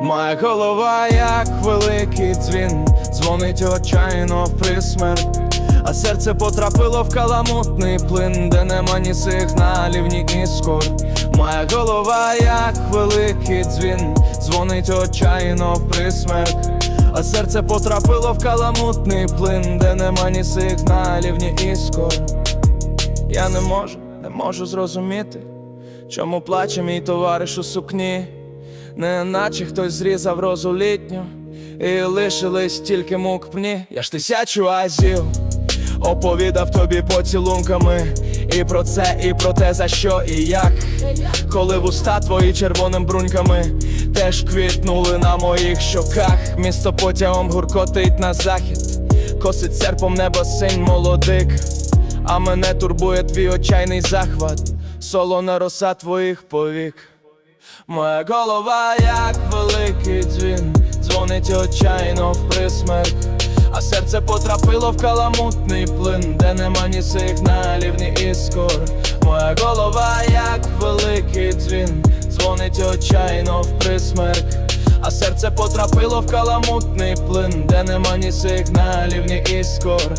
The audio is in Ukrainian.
Моя голова, як великий дзвін, дзвонить отчайно в присмерк, а серце потрапило в каламутний плин, де нема ні сигналів, ні іскор. Моя голова, як великий дзвін, дзвонить отчайно в присмерк, а серце потрапило в каламутний плин, де нема ні сигналів, ні іскор. Я не можу, не можу зрозуміти, чому плаче мій товариш у сукні, не наче хтось зрізав розу літню, і лишились тільки мук пні. Я ж тисячу азів оповідав тобі поцілунками, і про це, і про те, за що і як. Коли вуста твої червоним бруньками теж квітнули на моїх щоках. Місто потягом гуркотить на захід, косить серпом небо синь молодик. А мене турбує твій отчайний захват, солона роса твоїх повік. Моя голова, як великий дзвін, дзвонить отчайно в присмерк, а серце потрапило в каламутний плин, де нема ні сигналів, ні іскор. Моя голова, як великий дзвін, дзвонить отчайно в присмерк, а серце потрапило в каламутний плин, де нема ні сигналів, ні іскор.